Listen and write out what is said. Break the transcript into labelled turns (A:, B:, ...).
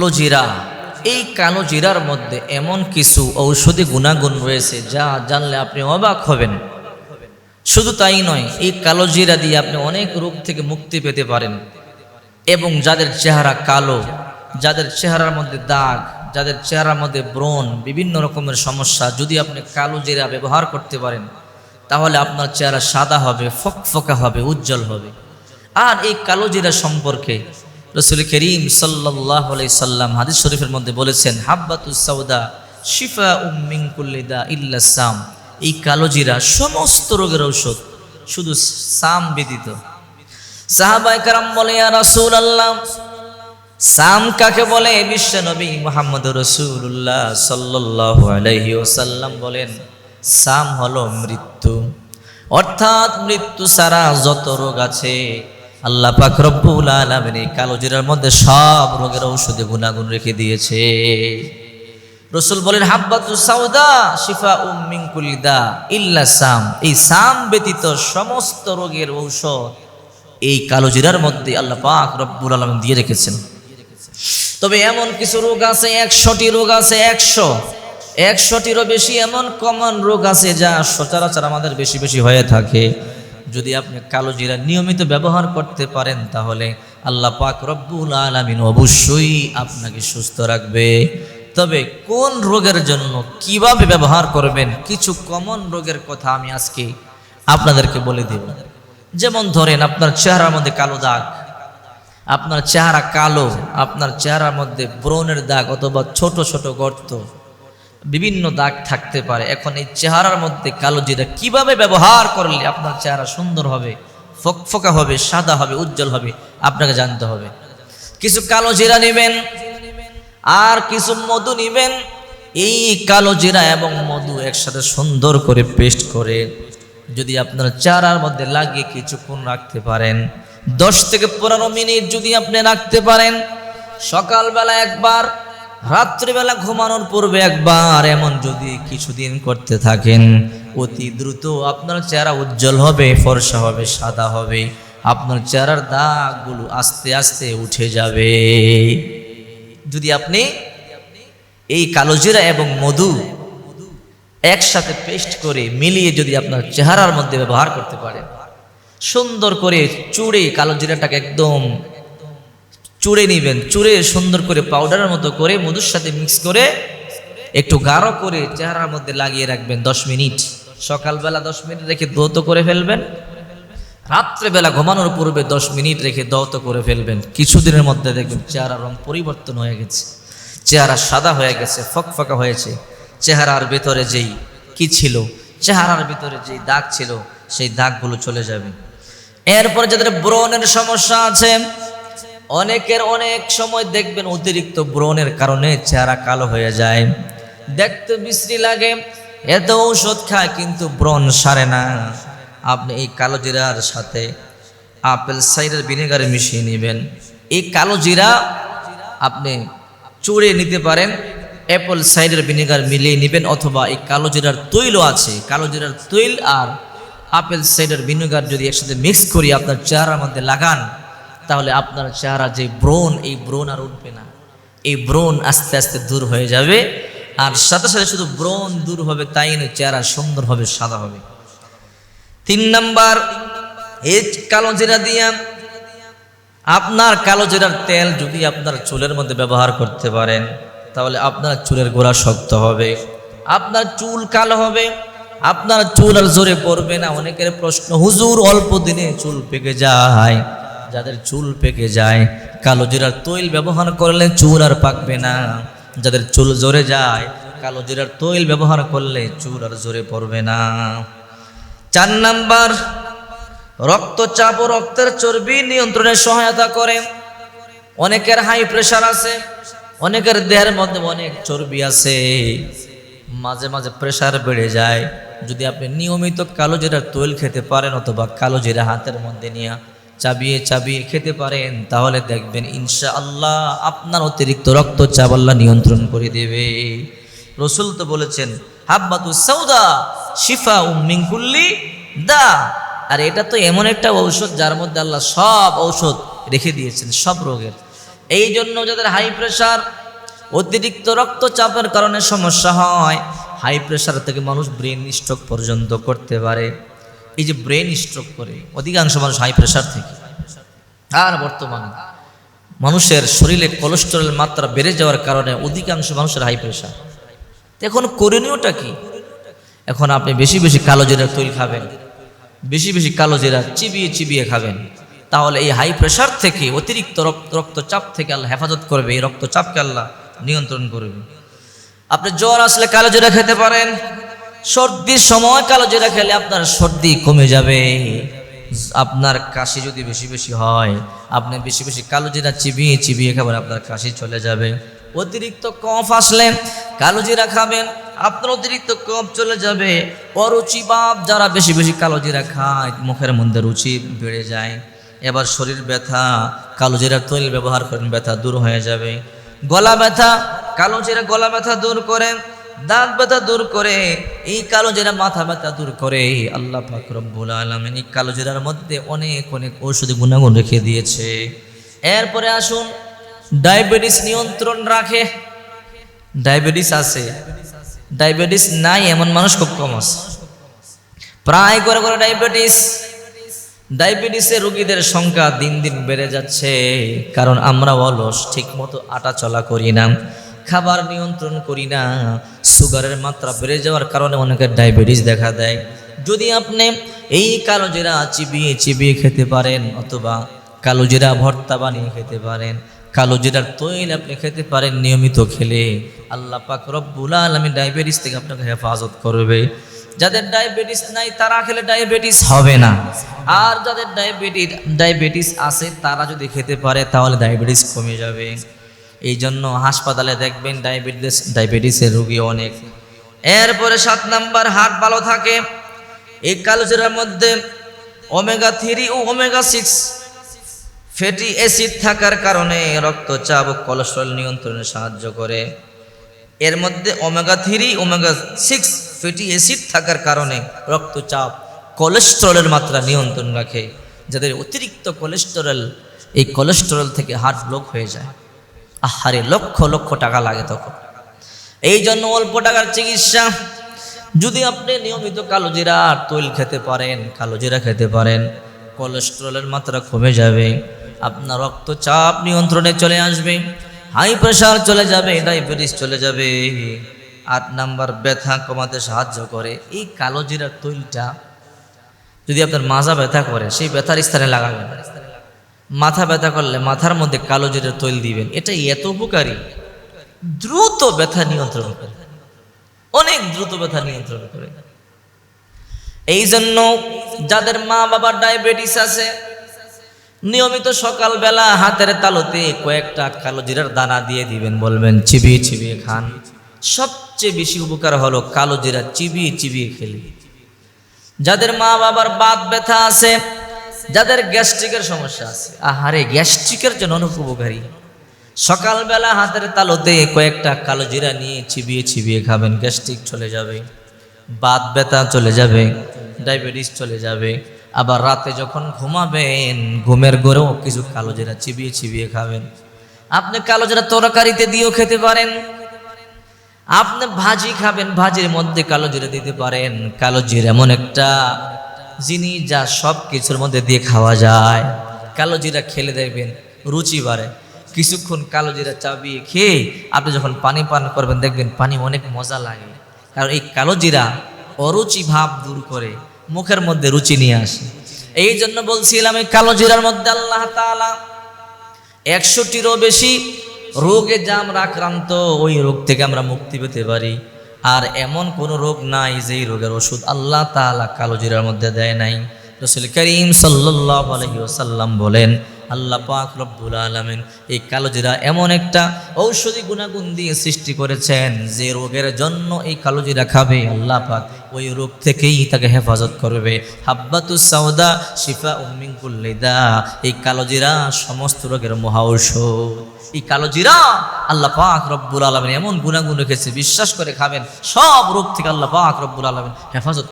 A: কালো জিরা। এই কালো জিরার মধ্যে এমন কিছু ঔষধি গুণাগুণ রয়েছে যা জানলে আপনি অবাক হবেন। শুধু তাই নয়, এই কালো জিরা দিয়ে আপনি অনেক রোগ থেকে মুক্তি পেতে পারেন এবং যাদের চেহারা কালো, যাদের চেহারার মধ্যে দাগ, যাদের চেহারার মধ্যে ব্রণ, বিভিন্ন রকমের সমস্যা যদি আপনি কালো জিরা ব্যবহার করতে পারেন, তাহলে আপনার চেহারা সাদা হবে, ফকফকা হবে, উজ্জ্বল হবে। আর এই কালো জিরা সম্পর্কে রসুল করিম সাল্লাহ সাল্লাম হাদিস শরীফের মধ্যে বলেছেন, হাব্বাতু সাউদা শিফা উম্মিং কুল্লিদা ইল্লাসাম এই কালো জিরা সমস্ত রোগের ঔষধ, শুধু সাম ব্যতীত। সাহাবাই কারাম বলে রাসুল আল্লাহ সাম কাকে বলে? বিশ্ব নবী মোহাম্মদ রসুল্লাহ সাল্লাহ আলহি ওসাল্লাম বলেন, সাম হলো মৃত্যু। অর্থাৎ মৃত্যু সারা যত রোগ আছে আল্লাহ পাক রব্বুল আলমিন এই কালো জিরার মধ্যে সব রোগের ঔষধে গুণাগুণ রেখে দিয়েছে। রসুল বলেন, হাব্বাতু সাউদা শিফা উম্মিং কুলিদা ইল্লা সাম। এই সাম ব্যতীত সমস্ত রোগের ঔষধ এই কালো জিরার মধ্যে আল্লাহ পাক রব্বুল আলমিন দিয়ে রেখেছেন। তবে এমন কিছু রোগ আছে, একশোটি রোগ আছে, একশো। একশোটিরও বেশি এমন কমন রোগ আছে যা সচরাচর আমাদের বেশি বেশি হয়ে থাকে। যদি আপনি কালো জিরা নিয়মিত ব্যবহার করতে পারেন, তাহলে আল্লাহ পাক রব্বুল আলমিন অবশ্যই আপনাকে সুস্থ রাখবে। তবে কোন রোগের জন্য কীভাবে ব্যবহার করবেন, কিছু কমন রোগের কথা আমি আজকে আপনাদেরকে বলে দেব। যেমন ধরেন, আপনার চেহারার মধ্যে কালো দাগ, আপনার চেহারা কালো, আপনার চেহারার মধ্যে ব্রণের দাগ অথবা ছোট ছোট গর্ত বিভিন্ন দাগ থাকতে পারে। এখন এই চেহারার মধ্যে কালো জিরা কীভাবে ব্যবহার করলে আপনার চেহারা সুন্দর হবে, ফকফকা হবে, সাদা হবে, উজ্জ্বল হবে, আপনাকে জানতে হবে। কিছু কালো জিরা নেবেন, আর কিছু মধু নেবেন, এই কালো জিরা এবং মধু একসাথে সুন্দর করে পেস্ট করে যদি আপনার চারার মধ্যে লাগিয়ে কিছুক্ষণ রাখতে পারেন, দশ থেকে পনেরো মিনিট যদি আপনি রাখতে পারেন, সকালবেলা একবার রাত্রিবেলা ঘুমানোর পূর্বে একবার এমন যদি কিছুদিন করতে থাকেন, অতি দ্রুত আপনার চেহারা উজ্জ্বল হবে, ফর্সা হবে, সাদা হবে। আপনার চেহারার দাগগুলো আস্তে আস্তে উঠে যাবে। যদি আপনি এই কালোজিরা এবং মধু একসাথে পেস্ট করে মিলিয়ে যদি আপনার চেহারার মধ্যে ব্যবহার করতে পারেন, সুন্দর করে চুড়ে কালো জিরাটাকে একদম চুড়ে নিবেন, চুড়ে সুন্দর করে পাউডারের মতো করে মধুর সাথে মিক্স করে একটু গাঢ় করে চেহারার মধ্যে লাগিয়ে রাখবেন দশ মিনিট। সকালবেলা দশ মিনিট রেখে দৌত করে ফেলবেন। রাত্রেবেলা ঘুমানোর পূর্বে দশ মিনিট রেখে দৌত করে ফেলবেন। কিছুদিনের মধ্যে দেখবেন চেহারা রং পরিবর্তন হয়ে গেছে। চেহারা সাদা হয়ে গেছে, ফকফকা হয়েছে। চেহারার ভেতরে যেই কি ছিল, চেহারার ভিতরে যেই দাগ ছিল, সেই দাগগুলো চলে যাবে। এরপরে যাদের ব্রণের সমস্যা আছে অনেকের অনেক সময় দেখবেন অতিরিক্ত ব্রণের কারণে চেহারা কালো হয়ে যায়। দেখতে বিশ্রী লাগে, এত ঔষধ খায় কিন্তু ব্রণ সারে না। আপনি এই কালো জিরার সাথে আপেল, সাইডের ভিনেগারে মিশিয়ে নেবেন। এই কালো জিরা আপনি চুড়ে নিতে পারেন, অ্যাপল, সাইডের ভিনেগার মিলিয়ে নেবেন অথবা এই কালো জিরার তৈলও আছে। কালো জিরার তৈল আর আপেল, সাইডের ভিনেগার যদি একসাথে মিক্স করি আপনার চেহারার মধ্যে লাগান তাহলে আপনার চেহারা যে ব্রণ, এই ব্রণ আর উঠবে না। এই ব্রণ আস্তে আস্তে দূর হয়ে যাবে। আর সাথে সাথে শুধু ব্রণ দূর হবে, তাই নয়, চেহারা সুন্দর হবে, সাদা হবে। তিন নাম্বার এই কালো জিরা দিয়া, আপনার কালো জিরার তেল যদি আপনার চুলের মধ্যে ব্যবহার করতে পারেন, তাহলে আপনার চুলের গোড়া শক্ত হবে। আপনার চুল কালো হবে, আপনার চুল আর জোরে পড়বে না। অনেকের প্রশ্ন, হুজুর অল্প দিনে চুল পেকে যায়। যাদের চুল পেকে যায়, কালো জিরার তৈল ব্যবহার করলে চুল আর পাকবে না। যাদের চুল জোরে যায়, কালো জিরার তৈল ব্যবহার করলে চুল আর জোরে পড়বে না। চার নাম্বার, রক্তচাপ ও রক্তের চর্বি নিয়ন্ত্রণে সহায়তা করে। অনেকের হাই প্রেশার আছে, অনেকের দেহের মধ্যে অনেক চর্বি আছে। মাঝে মাঝে প্রেশার বেড়ে যায়। যদি আপনি নিয়মিত কালো জিরার তৈল খেতে পারেন অথবা কালো জিরা হাতের মধ্যে নিয়ে চাবিয়ে চাবিয়ে খেতে পারেন, তাহলে দেখবেন ইনশা আল্লাহ আপনার অতিরিক্ত রক্তচাপ আল্লাহ নিয়ন্ত্রণ করে দেবে। রসুল তো বলেছেন, হাব্বাতু সৌদা শিফা উম্মিংকুল্লি দা। আর এটা তো এমন একটা ঔষধ যার মধ্যে আল্লাহ সব ঔষধ রেখে দিয়েছেন, সব রোগের। এই জন্য যাদের হাই প্রেশার অতিরিক্ত রক্তচাপের কারণে সমস্যা হয় হাই প্রেশার থেকে মানুষ ব্রেন স্ট্রোক পর্যন্ত করতে পারে। এই যে ব্রেন স্ট্রোক করে, অধিকাংশ মানুষ হাই প্রেশার থেকে। আর বর্তমানে মানুষের শরীরে কোলেস্টেরল মাত্রা বেড়ে যাওয়ার কারণে অধিকাংশ মানুষের হাই প্রেশার এখন করণীয়টা কি? এখন আপনি বেশি বেশি কালো জিরার তৈল খাবেন, বেশি বেশি কালো জিরা চিবিয়ে চিবিয়ে খাবেন। তাহলে এই হাই প্রেশার থেকে, অতিরিক্ত রক্ত, রক্তচাপ থেকে আল্লাহ হেফাজত করবে, এই রক্তচাপকে আল্লাহ নিয়ন্ত্রণ করবে। আপনি জ্বর আসলে কালো জিরা খেতে পারেন সর্দির সময় কালো জিরা খেলে আপনার সর্দি কমে যাবে। আপনার কাশি যদি বেশি বেশি হয়, আপনি বেশি বেশি কালো জিরা চিবিয়ে চিবিয়ে খাবেন, আপনার কাশি চলে যাবে। অতিরিক্ত কফ আসলে কালো জিরা খাবেন, আপনার অতিরিক্ত কফ চলে যাবে। অরুচি বাপ যারা বেশি বেশি কালো জিরা খায়, মুখের মধ্যে রুচি বেড়ে যায়। এবার শরীর ব্যথা, কালো জিরার তৈল ব্যবহার করেন, ব্যথা দূর হয়ে যাবে। গলা ব্যথা, কালো জিরা গলা ব্যথা দূর করে দাঁত ব্যথা দূর করে, এই কালো জেরা মাথা ব্যথা দূর করে, আল্লাহ পাক রব্বুল আলামিন এই কালো জিরার মধ্যে অনেক অনেক ঔষধি গুণাগুণ রেখে দিয়েছে। এরপরে আসুন, ডায়াবেটিস নিয়ন্ত্রণ রাখে। ডায়াবেটিস আছে। ডায়াবেটিস নাই, এমন মানুষ খুব কম আছে। প্রায় করে করে ডায়াবেটিস। ডায়াবেটিসের রোগীদের সংখ্যা দিন দিন বেড়ে যাচ্ছে, কারণ আমরা অলস ঠিক মতো আটা চলা করি না। খাবার নিয়ন্ত্রণ করি না, সুগারের মাত্রা বেড়ে যাওয়ার কারণে অনেকের ডায়াবেটিস দেখা দেয়। যদি আপনি এই কালো জিরা চিবিয়ে চিবিয়ে খেতে পারেন অথবা কালো জিরা ভর্তা বানিয়ে খেতে পারেন, কালো জিরার তৈল আপনি খেতে পারেন নিয়মিত খেলে, আল্লাহ পাক রব্বুল আলমী ডায়াবেটিস থেকে আপনাকে হেফাজত করবে। যাদের ডায়াবেটিস নাই, তারা খেলে ডায়াবেটিস হবে না। আর যাদের ডায়াবেটিস ডায়াবেটিস আছে, তারা যদি খেতে পারে, তাহলে ডায়াবেটিস কমে যাবে। এই জন্য হাসপাতালে দেখবেন ডায়াবেটিস, ডায়াবেটিসের রোগী অনেক। এরপরে সাত নাম্বার হার্ট ভালো থাকে। এই কালোজিরার মধ্যে ওমেগা থ্রি ও ওমেগা সিক্স ফ্যাটি অ্যাসিড থাকার কারণে রক্তচাপ ও কোলেস্ট্রল নিয়ন্ত্রণে সাহায্য করে। এর মধ্যে omega three omega six fatty acid থাকার কারণে রক্তচাপ কোলেস্টেরলের মাত্রা নিয়ন্ত্রণ রাখে, যাদের অতিরিক্ত কোলেস্টেরল এই কোলেস্টেরল থেকে হার্ট ব্লক হয়ে যায়। আহারে, লক্ষ লক্ষ টাকা লাগে তখন। এই জন্য অল্প টাকার চিকিৎসা। যদি আপনি নিয়মিত কালো জিরা আর তৈল খেতে পারেন কালো জিরা খেতে পারেন, কোলেস্টেরলের মাত্রা কমে যাবে, আপনার রক্তচাপ নিয়ন্ত্রণে চলে আসবে, হাই প্রেশার চলে যাবে, ডায়াবেটিস চলে যাবে। আট নাম্বার, ব্যথা কমাতে সাহায্য করে। এই কালো জিরার তৈলটা যদি আপনার মাজা ব্যথা করে, সেই ব্যথার স্থানে লাগাবেন। মাথা ব্যথা করলে মাথার মধ্যে কালো জিরার তৈল দিবেন। এটা এত উপকারী। দ্রুত ব্যথা নিয়ন্ত্রণ করে। অনেক দ্রুত ব্যথা নিয়ন্ত্রণ করে। এই জন্য যাদের মা বাবার ডায়াবেটিস আছে, নিয়মিত সকালবেলা হাতের তালুতে কয়েকটা কালো জিরার দানা দিয়ে দিবেন, বলবেন চিবিয়ে চিবিয়ে খান। সবচেয়ে বেশি উপকার হলো কালো জিরা চিবিয়ে চিবিয়ে খেলে। যাদের মা বাবার বাত ব্যথা আছে যাদের গ্যাস্ট্রিকের সমস্যা আছে। আহারে, গ্যাস্ট্রিকের জন্য অনেক উপকারী সকালবেলা হাতের তালুতে কয়েকটা কালো জিরা নিয়ে চিবিয়ে চিবিয়ে খাবেন, গ্যাস্ট্রিক চলে যাবে, বাত ব্যথা চলে যাবে, ডায়াবেটিস চলে যাবে। আবার রাতে যখন ঘুমাবেন, ঘুমের গড়েও কিছু কালো জিরা চিবিয়ে চিবিয়ে খাবেন। আপনি কালো জিরা তরকারিতে দিয়েও খেতে পারেন। আপনি ভাজি খাবেন, ভাজির মধ্যে কালো জিরা দিতে পারেন। কালো জিরা এমন একটা জিনিস যা সব কিছুর মধ্যে দিয়ে খাওয়া যায়। কালো জিরা খেলে দেখবেন রুচি বাড়ে। কিছুক্ষণ কালো জিরা চাবিয়ে খেয়ে আপনি যখন পানি পান করবেন, দেখবেন পানি অনেক মজা লাগে। কারণ এই কালো জিরা অরুচি ভাব দূর করে, মুখের মধ্যে রুচি নিয়ে আসে। এই জন্য বলছিলাম, এই কালো জিরার মধ্যে আল্লাহ তাআলা একশোটিরও বেশি রোগে যা আমরা আক্রান্ত ওই রোগ থেকে আমরা মুক্তি পেতে পারি। আর এমন কোন রোগ নাই যেই রোগের ওষুধ আল্লাহ তালা কালোজিরার মধ্যে দেয় নাই। রসুল করিম সাল্লাহ আলহিউসাল্লাম বলেন আল্লাহ পাক রব্বুল আলামিন এই কালো জিরা এমন একটা ঔষধি গুণাগুণ দিয়ে সৃষ্টি করেছেন যে রোগের জন্য এই কালো জিরা খাবে। আল্লাহ পাক ওই রোগ থেকেই তাকে হেফাজত করবে। হাব্বাতুস সাউদা শিফা উম্মিন কুল্লিদা এই কালো জিরা সমস্ত রোগের মহা ঔষধ। এই কালো জিরা আল্লাহ পাক রব্বুল আলমিন এমন গুণাগুণ রেখেছে, বিশ্বাস করে খাবেন, সব রোগ থেকে আল্লাহ পাক রব্বুল আলমিন হেফাজত